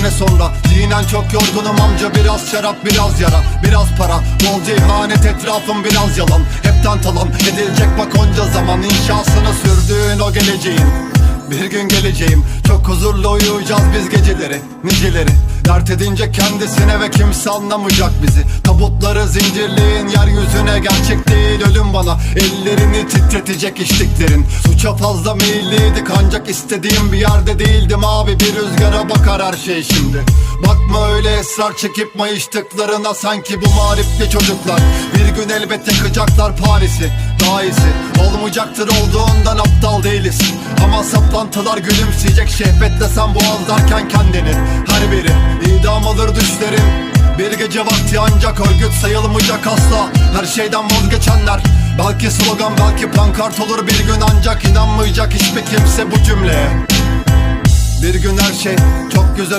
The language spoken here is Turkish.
sene sonra. Zihnen çok yorgunum amca biraz şarap biraz yara Biraz para. Bolca ihanet etrafım biraz yalan. Hepten talan edilecek bak onca zaman. İnşasını sürdüğün o geleceğin. Bir gün geleceğim. Çok huzurlu uyuyacağız biz geceleri Niceleri Dert edince kendisine ve kimse anlamayacak bizi. Tabutları zincirleyin yeryüzüne gerçek değil. Ölüm bana Ellerini titretecek içtiklerin Suça fazla meyilliydik ancak istediğim bir yerde değildim abi. Bir rüzgara bakar her şey şimdi. Bakma öyle esrar çekip mayıştıklarına Sanki bu marifli çocuklar. Bir gün elbet yakacaklar Paris'i Daha iyisi olmayacaktır olduğundan aptal değiliz. Ama saplantılar gülümseyecek şehvetle sen boğazlarken kendini Her biri idam alır düşlerin bir gece vakti ancak örgüt sayılmayacak asla. Her şeyden vazgeçenler. Belki slogan belki pankart olur bir gün ancak inanmayacak hiçbir kimse bu cümleye. Bir gün her şey çok güzel olur